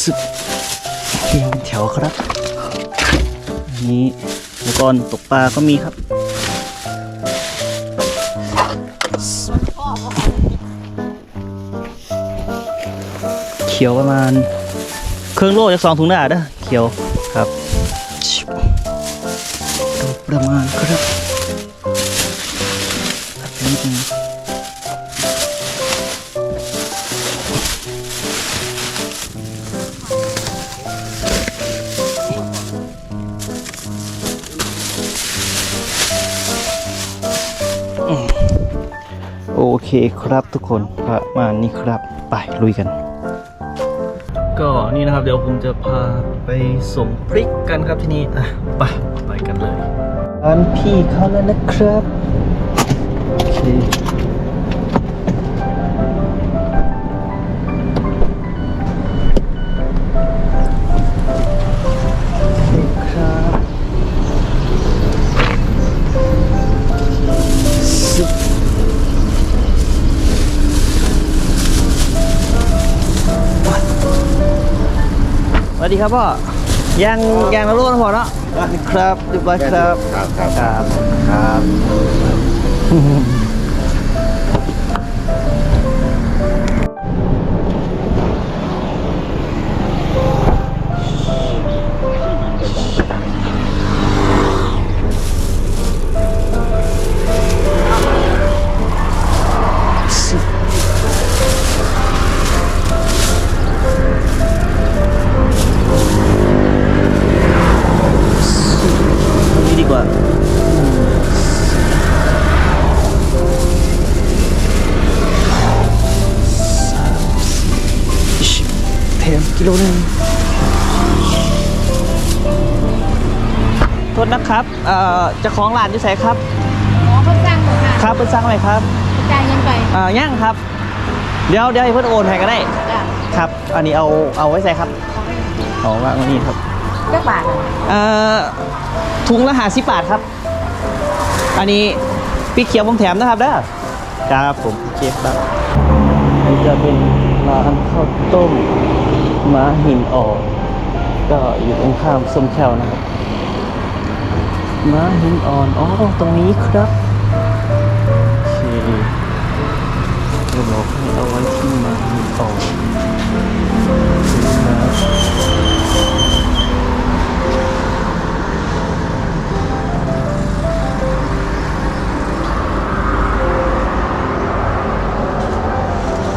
สึบเรียงเป็นแถวครับอันนี้อุปกรณ์ตกปลาก็มีครับเขียวประมาณ เครื่องโล่จากสองถุงหน้าเด้อเขียวครับ ประมาณครับ เคครับทุกคนประมาณนี้ครับ ไปลุยกัน ก็นี่นะครับเดี๋ยวผมจะพาไปส่งพริกกันครับที่นี่อะไปไปกันเลยร้านพี่เขาแล้วนะครับ โอเค ดีครับพ่อยังยังนะลูกนะพ่อเนาะดีครับเรียบร้อยครับครับครับครับ แถมกิโลหนึงโทษนะครับเอ่อเจะของร้านที่ใส่ครับหมอเขาสั่งค่ะครับเป็นสั่งอะไรครับจ่ายเงินไปเอ่อย่างครับ เดี๋ยวเดี๋ยวให้เพื่อนโอนให้ก็ได้จ้ะครับ อันนี้เอาเอาไว้ใส่ครับเอาวางไว้นี่ครับเจ้าบาทอะเอ่อถุงละหาสิบบาทครับ อันนี้พี่เขียวผมแถมนะครับเด้อครับผมโอเคครับนี่จะเป็น ร้านข้าวต้มม้าหินอ่อนก็อยู่ตรงข้ามส้มแควนะครับม้าหินอ่อนอ๋อตรงนี้ครับโอเคจะบอกให้เอาไว้ที่ม้าหินอ่อน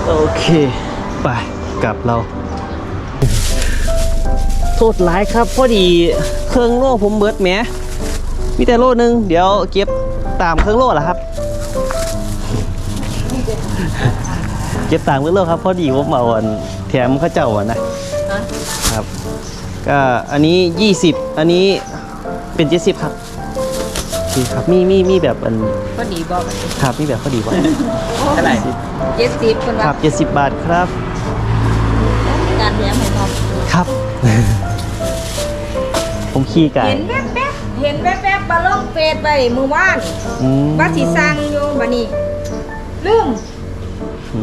โอเค ไปกลับเรา โทษร้ายครับพอดีเครื่องโล่ผมเบิดแหมมีแต่โล่หนึ่งเดี๋ยวเก็บตามเครื่องโล่ละครับ เก็บตามเครื่องโล่ครับพอดีผมเอาอันแถมข้าเจ้าอะนะครับก็อันนี้ 20 อันนี้เป็น 70 ครับ โอเคครับ มีมีมีแบบอันก็ดีบอกครับมีแบบพอดีกว่าเท่าไหร่เจ็ดสิบคนคว่ารับ70บาทครับ การแถมให้พร้อมครับ ผมขี่ไก่เห็นแวบๆเห็นแวบๆบาล่องเฟซไปมือว่านอืมว่าสิสั่งอยู่บัดนี้ลืม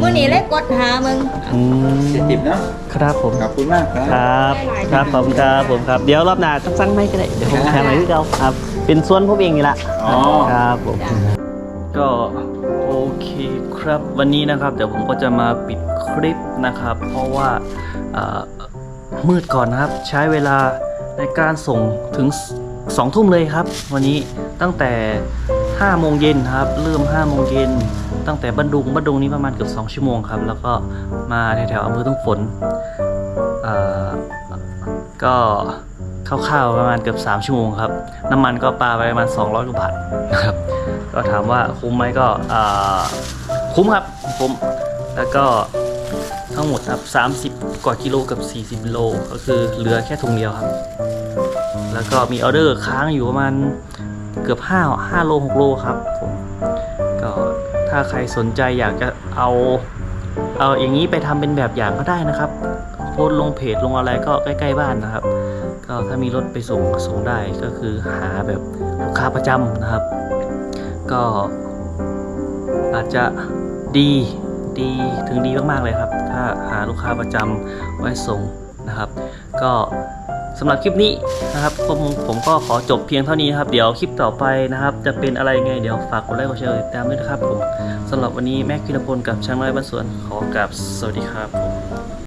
มื้อนี้เลยกดหามึง อืมเจ็ดสิบเนาะครับผม ขอบคุณมากคครับรับ ครับผมครับผมครับ เดี๋ยวรอบหน้าต้องสั่งไม่ก็ได้ เดี๋ยวผมแถมให้พี่เกาครับ เป็นส่วนผมเองนี่แหละอ๋อ ครับผมจ้ะก็โอเคครับวันนี้นะครับ เดี๋ยวผมก็จะมาปิดคลิปนะครับ เพราะว่าเอ่อมืดก่อนนะครับ ใช้เวลาในการส่งถึง2ทุ่มเลยครับ วันนี้ตั้งแต่5โมงเย็นครับ เริ่ม5โมงเย็นตั้งแต่บันดุงบันดุงนี้ประมาณเกือบ2ชั่วโมงครับ แล้วก็มาแถวๆอำเภอทุ่งฝนเอ่อก็ คร่าวๆประมาณเกือบ 3 ชั่วโมงครับ น้ำมันก็ปาไปประมาณ 200กว่าบาทนะครับ ก็ถามว่าคุ้มไหมก็คุ้มครับคุ้มแล้วก็ทั้งหมดครับ 30 กว่ากิโลกับ 40กิโลก็คือเหลือแค่ถุงเดียวครับ แล้วก็มีออเดอร์ค้างอยู่ประมาณเกือบ5 5โล6โลครับผมก็ถ้าใครสนใจอยากจะเอาเอาอย่างนี้ไปทำเป็นแบบอย่างก็ได้นะครับ โพสลงเพจลงอะไรก็ใกล้ ๆ บ้านนะครับ ก็ถ้ามีรถไปส่งส่งได้ก็คือหาแบบลูกค้าประจำนะครับ ก็อาจจะดีดีถึงดีมาก ๆ เลยครับ ถ้าหาลูกค้าประจำไว้ส่งนะครับ ก็สำหรับคลิปนี้นะครับผมผมก็ขอจบเพียงเท่านี้นครับ เดี๋ยวคลิปต่อไปนะครับ จะเป็นอะไรไงเดี๋ยวฝากกดไลค์กดแชร์ติดตามด้วยนะครับผมสำหรับวันนี้แม็กพิรพลกับช่างน้อยบ้านสวนขอกราบสวัสดีครับผม